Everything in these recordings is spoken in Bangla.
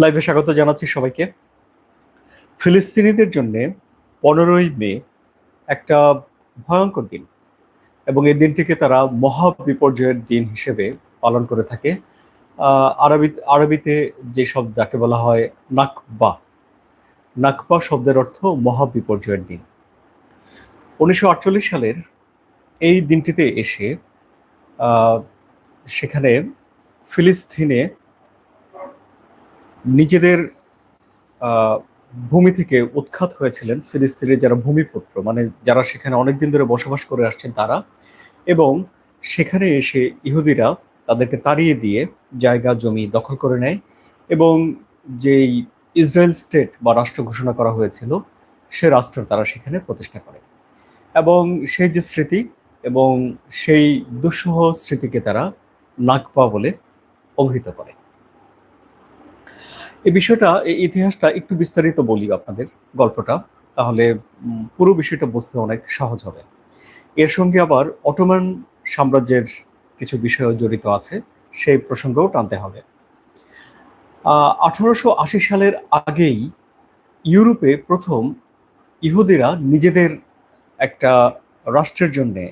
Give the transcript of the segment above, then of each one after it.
লাইভে স্বাগত জানাচ্ছি সবাইকে। ফিলিস্তিনিদের জন্য পনেরোই মে একটা ভয়ঙ্কর দিন এবং এই দিনটিকে তারা মহা বিপর্যয়ের দিন হিসেবে পালন করে থাকে। আরবি, আরবিতে যে শব্দ যাকে বলা হয় নাকবা নাকবা শব্দের অর্থ মহা বিপর্যয়ের দিন। উনিশশো আটচল্লিশ সালের এই দিনটিতে এসে সেখানে ফিলিস্তিনে নিজেদের ভূমি থেকে উৎখাত হয়েছিলেন ফিলিস্তিনের যারা ভূমিপুত্র মানে যারা সেখানে অনেকদিন ধরে বসবাস করে আসছেন তারা। এবং সেখানে এসে ইহুদিরা তাদেরকে তাড়িয়ে দিয়ে জায়গা, জমি দখল করে নেয় এবং যেই ইসরায়েল স্টেট বা রাষ্ট্র ঘোষণা করা হয়েছিল, সে রাষ্ট্র তারা সেখানে প্রতিষ্ঠা করে। এবং সেই যে স্মৃতি এবং সেই দুঃসহ স্মৃতিকে তারা নাকপা বলে অভিহিত করে। এই বিষয়টা, এই ইতিহাসটা একটু বিস্তারিত বলি আপনাদের গল্পটা, তাহলে পুরো বিষয়টা বুঝতে অনেক সহজ হবে। এর সঙ্গে আবার অটোমান সাম্রাজ্যের কিছু বিষয় জড়িত আছে, সেই প্রসঙ্গও টানতে হবে। আঠারোশো আশি সালের আগেই ইউরোপে প্রথম ইহুদিরা নিজেদের একটা রাষ্ট্রের জন্যে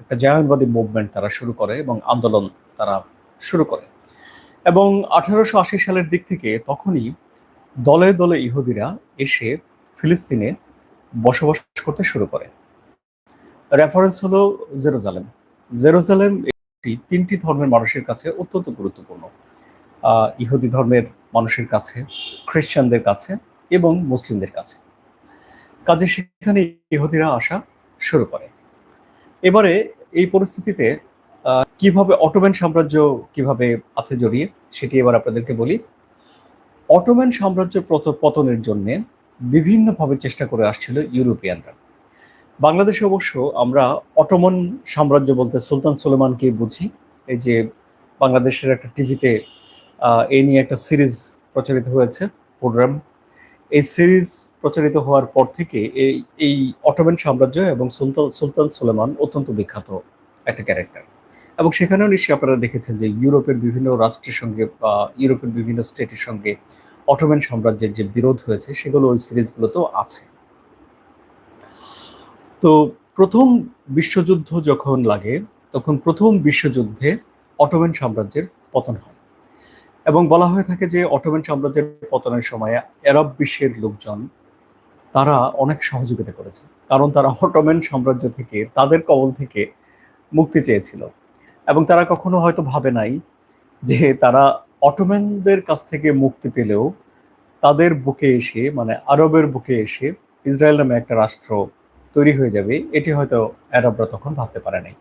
একটা জায়নবাদী মুভমেন্ট তারা শুরু করে এবং আন্দোলন তারা শুরু করে। এবং আঠারোশো আশি সালের দিক থেকে তখনই দলে দলে ইহুদিরা এসে ফিলিস্তিনে বসবাস করতে শুরু করে। রেফারেন্স হলো জেরুজালেম। জেরুজালেম একটি তিনটি ধর্মের মানুষের কাছে অত্যন্ত গুরুত্বপূর্ণ। ইহুদি ধর্মের মানুষের কাছে, খ্রিস্টানদের কাছে এবং মুসলিমদের কাছে। কাজে সেখানে ইহুদিরা আসা শুরু করে। এবারে এই পরিস্থিতিতে কীভাবে অটোম্যান সাম্রাজ্য কীভাবে আছে জড়িয়ে, সেটি এবার আপনাদেরকে বলি। অটোম্যান সাম্রাজ্য পতনের জন্য বিভিন্নভাবে চেষ্টা করে আসছিল ইউরোপিয়ানরা। বাংলাদেশে অবশ্য আমরা অটোমান সাম্রাজ্য বলতে সুলতান সুলেমানকে বুঝি। এই যে বাংলাদেশের একটা টিভিতে এই নিয়ে একটা সিরিজ প্রচারিত হয়েছে প্রোগ্রাম এই সিরিজ প্রচারিত হওয়ার পর থেকে এই এই অটোম্যান সাম্রাজ্য এবং সুলতান সুলতান সুলেমান অত্যন্ত বিখ্যাত একটা ক্যারেক্টার। এবং সেখানেও নিশ্চয়ই আপনারা দেখেছেন যে ইউরোপের বিভিন্ন রাষ্ট্রের সঙ্গে, বা ইউরোপের বিভিন্ন স্টেটের সঙ্গে অটোম্যান সাম্রাজ্যের যে বিরোধ হয়েছে, সেগুলো ওই সিরিজগুলোতেও আছে। তো প্রথম বিশ্বযুদ্ধ যখন লাগে, তখন প্রথম বিশ্বযুদ্ধে অটোম্যান সাম্রাজ্যের পতন হয়। এবং বলা হয়ে থাকে যে অটোম্যান সাম্রাজ্যের পতনের সময় আরব বিশ্বের লোকজন, তারা অনেক সহযোগিতা করেছে। কারণ তারা অটোম্যান সাম্রাজ্য থেকে তাদের কবল থেকে মুক্তি চেয়েছিল। এবং তারা কখনো হয়তো ভাবে নাই যে তারা অটোম্যানদের কাছ থেকে মুক্তি পেলেও তাদের বুকে এসে মানে আরবের বুকে এসে ইসরায়েল নামে একটা রাষ্ট্র তৈরি হয়ে যাবে, এটি হয়তো আরবরা তখন ভাবতে পারে নাই।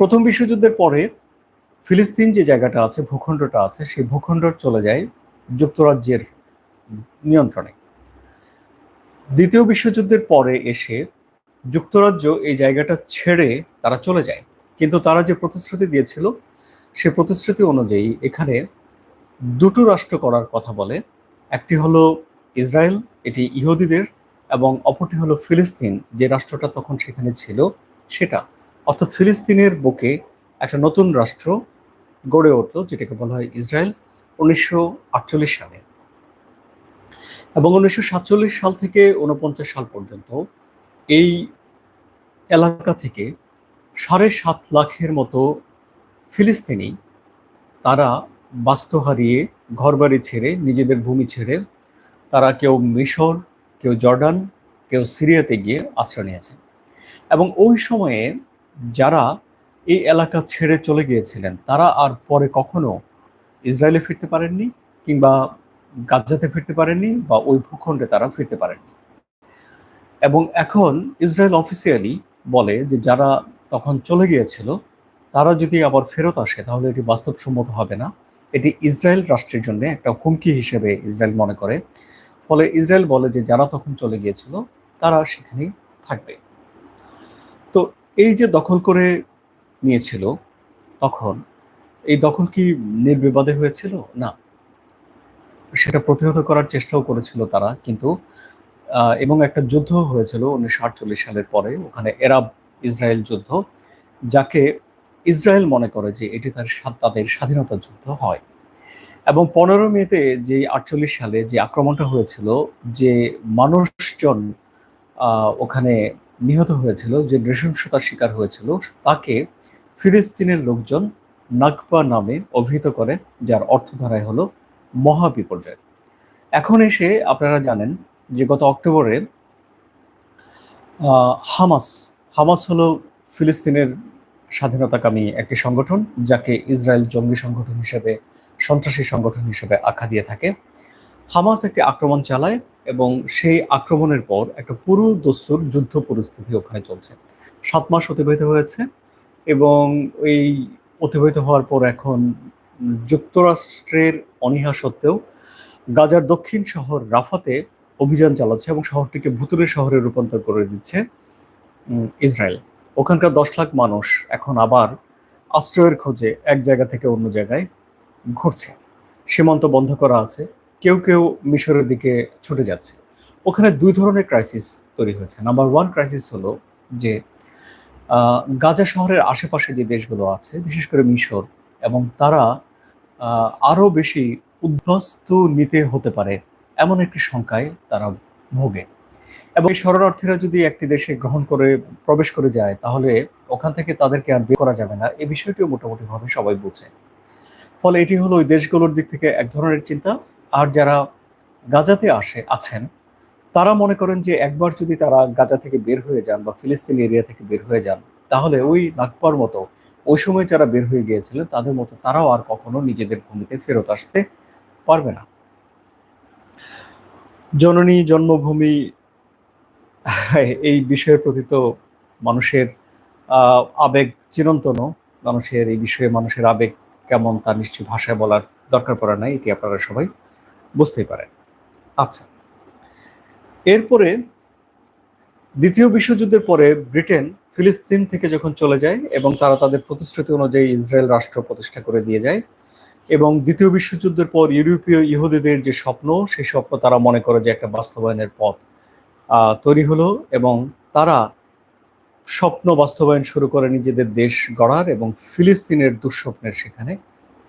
প্রথম বিশ্বযুদ্ধের পরে ফিলিস্তিন যে জায়গাটা আছে, ভূখণ্ডটা আছে, সেই ভূখণ্ড চলে যায় যুক্তরাজ্যের নিয়ন্ত্রণে। দ্বিতীয় বিশ্বযুদ্ধের পরে এসে যুক্তরাজ্য এই জায়গাটা ছেড়ে তারা চলে যায়। কিন্তু তারা যে প্রতিশ্রুতি দিয়েছিল, সে প্রতিশ্রুতি অনুযায়ী এখানে দুটো রাষ্ট্র করার কথা বলে। একটি হলো ইসরায়েল, এটি ইহুদিদের, এবং অপরটি হলো ফিলিস্তিন। যে রাষ্ট্রটা তখন সেখানে ছিল, সেটা। অর্থাৎ ফিলিস্তিনের বুকে একটা নতুন রাষ্ট্র গড়ে উঠল, যেটাকে বলা হয় ইসরায়েল, উনিশশো আটচল্লিশ সালে। এবং উনিশশো সাতচল্লিশ সাল থেকে উনপঞ্চাশ সাল পর্যন্ত এই এলাকা থেকে সাড়ে সাত লাখের মতো ফিলিস্তিনি তারা বাস্তু হারিয়ে ঘরবাড়ি ছেড়ে, নিজেদের ভূমি ছেড়ে তারা কেউ মিশর, কেউ জর্ডান, কেউ সিরিয়াতে গিয়ে আশ্রয় নিয়েছে। এবং ওই সময়ে যারা এই এলাকা ছেড়ে চলে গিয়েছিলেন, তারা আর পরে কখনো ইসরায়েলে ফিরতে পারেননি কিংবা গাজাতে ফিরতে পারেননি বা ওই ভূখণ্ডে তারা ফিরতে পারেননি। এবং এখন ইসরায়েল অফিসিয়ালি বলে যে যারা তখন চলে গিয়েছিল তারা যদি আবার ফেরত আসে, তাহলে এটি বাস্তবসম্মত হবে না। এটি ইসরায়েল রাষ্ট্রের জন্য একটা হুমকি হিসেবে ইসরায়েল মনে করে। ফলে ইসরায়েল বলে যে যারা তখন চলে গিয়েছিল, তারা সেখানেই থাকবে। তো এই যে দখল করে নিয়েছিল, তখন এই দখল কি নির্বিবাদে হয়েছিল? না। সেটা প্রতিহত করার চেষ্টাও করেছিল তারা, কিন্তু এবং একটা যুদ্ধ হয়েছিল উনিশশো আটচল্লিশ সালের পরে, ওখানে এরাব ইসরায়েল যুদ্ধ, যাকে ইসরায়েল মনে করে যে এটি তার তাদের স্বাধীনতা যুদ্ধ হয়। এবং পনেরো মেতে যে আটচল্লিশ সালে যে আক্রমণটা হয়েছিল, যে মানুষজন ওখানে নিহত হয়েছিল, যে নৃশংসতার শিকার হয়েছিল, তাকে ফিলিস্তিনের লোকজন নাকবা নামে অভিহিত করে, যার অর্থ ধারায় হলো মহাবিপর্যয়। এখন এসে আপনারা জানেন যে গত অক্টোবরে হামাস হামাস হলো ফিলিস্তিনের স্বাধীনতাকামী একটি সংগঠন, যাকে ইসরায়েল জঙ্গি সংগঠন হিসেবে, সন্ত্রাসী সংগঠন হিসেবে আখ্যা দিয়ে থাকে। হামাস একটি আক্রমণ চালায় এবং সেই আক্রমণের পর একটা পুরো দস্তুর যুদ্ধ পরিস্থিতি ওখানে চলছে। সাত মাস অতিবাহিত হয়েছে এবং এই অতিবাহিত হওয়ার পর এখন যুক্তরাষ্ট্রের অনীহা সত্ত্বেও গাজার দক্ষিণ শহর রাফাতে অভিযান চালাচ্ছে এবং শহরটিকে ভুতুরে শহরে রূপান্তর করে দিচ্ছে। ইসরায়েল। ওখানকার দশ লাখ মানুষ এখন আবার আশ্রয়ের খোঁজে এক জায়গা থেকে অন্য জায়গায় ঘুরছে। সীমান্ত বন্ধ করা আছে, কেউ কেউ মিশরের দিকে ছুটে যাচ্ছে। ওখানে দুই ধরনের ক্রাইসিস তৈরি হয়েছে। নাম্বার ওয়ান ক্রাইসিস হলো যে গাজা শহরের আশেপাশে যে দেশগুলো আছে, বিশেষ করে মিশর, এবং তারা আরও বেশি উদ্বাস্তু নিতে হতে পারে এমন একটি সংখ্যায় তারা ভোগে। এবং শরণার্থীরা যদি একটি দেশে গ্রহণ করে, প্রবেশ করে যায়, তাহলে ওখান থেকে তাদেরকে আর বের করা যাবে না। এই বিষয়টিও মোটামুটিভাবে সবাই বুঝে। ফলে এটি হলো ওই দেশগুলোর দিক থেকে এক ধরনের চিন্তা। আর যারা গাজাতে আসে, আছেন, তারা মনে করেন যে একবার যদি তারা গাজা থেকে বের হয়ে যান বা ফিলিস্তিন এরিয়া থেকে বের হয়ে যান, তাহলে ওই নাগপার মতো, ওই সময় যারা বের হয়ে গিয়েছিলেন, তাদের মতো তারাও আর কখনো নিজেদের ভূমিতে ফেরত আসতে পারবে না। জননী জন্মভূমি এই বিষয়ের প্রতি তো মানুষের আবেগ চিরন্তন মানুষের এই বিষয়ে মানুষের আবেগ কেমন তা নিশ্চয়ই ভাষায় বলার দরকার পড়ে নাই, এটি আপনারা সবাই বুঝতেই পারেন। আচ্ছা এরপরে দ্বিতীয় বিশ্বযুদ্ধের পরে ব্রিটেন ফিলিস্তিন থেকে যখন চলে যায় এবং তারা তাদের প্রতিশ্রুতি অনুযায়ী ইসরায়েল রাষ্ট্র প্রতিষ্ঠা করে দিয়ে যায় এবং দ্বিতীয় বিশ্বযুদ্ধের পর ইউরোপীয় ইহুদিদের যে স্বপ্ন, সেই স্বপ্ন তারা মনে করে যে একটা বাস্তবায়নের পথ তৈরি হলো এবং তারা স্বপ্ন বাস্তবায়ন শুরু করে নিজেদের দেশ গড়ার এবং ফিলিস্তিনের দুঃস্বপ্নের সেখানে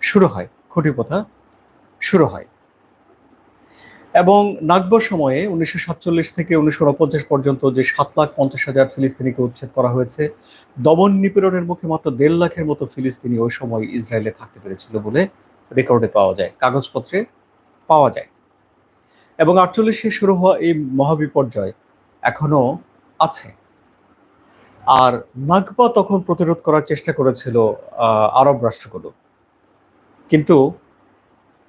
শুরু হয় খুঁটি কথা শুরু হয়। এবং নাগব সময়ে উনিশশো সাতচল্লিশ থেকে উনিশশো উনপঞ্চাশ পর্যন্ত যে সাত লাখ পঞ্চাশ হাজার ফিলিস্তিনিকে উচ্ছেদ করা হয়েছে, দমন নিপীড়নের মুখে মাত্র দেড় লাখের মতো ফিলিস্তিনি ওই সময় ইসরায়েলে থাকতে পেরেছিল বলে রেকর্ডে পাওয়া যায়, কাগজপত্রে পাওয়া যায়। এবং আটচল্লিশে শুরু হওয়া এই মহাবিপর্যয় এখনও আছে। আর নাগবা তখন প্রতিরোধ করার চেষ্টা করেছিল আরব রাষ্ট্রগুলো। কিন্তু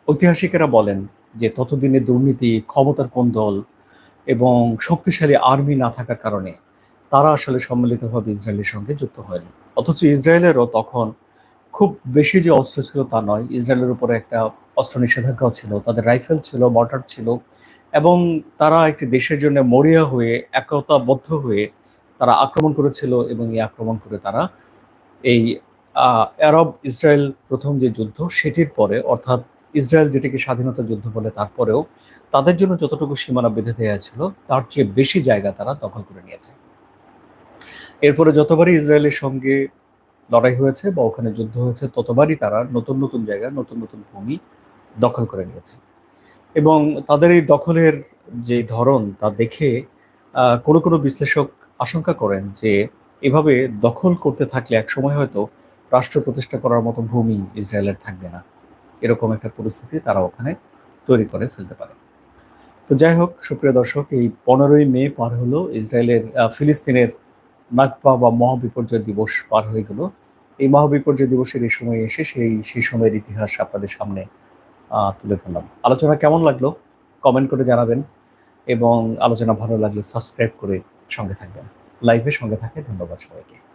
ঐতিহাসিকেরা বলেন যে ততদিনে দুর্নীতি, ক্ষমতার কোন্দল এবং শক্তিশালী আর্মি না থাকার কারণে তারা আসলে সম্মিলিতভাবে ইসরায়েলের সঙ্গে যুক্ত হয়নি। অথচ ইসরায়েলেরও তখন খুব বেশি যে অস্ত্র ছিল তা নয়, ইসরায়েলের উপরে একটা অস্ত্র নিষেধাজ্ঞাও ছিল, তাদের রাইফেল ছিল, মর্টার ছিল এবং তারা একটি দেশের জন্য মরিয়া হয়ে, একতাবদ্ধ হয়ে তারা আক্রমণ করেছিল এবং এই আক্রমণ করে তারা এই আরব ইসরায়েল প্রথম যে যুদ্ধ সেটির পরে, অর্থাৎ ইসরায়েল যেটিকে স্বাধীনতা যুদ্ধ বলে তারপরেও তাদের জন্য যতটুকু সীমানা বেঁধে দেওয়া ছিল, তার চেয়ে বেশি জায়গা তারা দখল করে নিয়েছে। এরপরে যতবারই ইসরায়েলের সঙ্গে লড়াই হয়েছে বা ওখানে যুদ্ধ হয়েছে, ততবারই তারা নতুন নতুন জায়গায় নতুন নতুন ভূমি দখল করে নিয়েছে। এবং তাদের এই দখলের যে ধরন, তা দেখে কোনো কোনো বিশ্লেষক আশঙ্কা করেন যে, এভাবে দখল করতে থাকলে এক সময় হয়তো রাষ্ট্র প্রতিষ্ঠা করার মতো ভূমি ইসরায়েলের থাকবে না। এরকম একটা পরিস্থিতি তারা ওখানে তৈরি করে ফেলতে পারে। তো যাই হোক, সুপ্রিয় দর্শক, এই পনেরোই মে পার হলো, ইসরায়েলের ফিলিস্তিনের নাগপা বা মহাবিপর্যয় দিবস পার হয়ে গেল। এই মহাবিপর্যয় দিবসের এই সময় এসে সেই সেই সময়ের ইতিহাস আপনাদের সামনে তুলে ধরলাম। আলোচনা কেমন লাগল? কমেন্ট করে জানাবেন এবং আলোচনা ভালো লাগলে সাবস্ক্রাইব করে সঙ্গে থাকবেন। লাইভে সঙ্গে থাকে, ধন্যবাদ সবাইকে।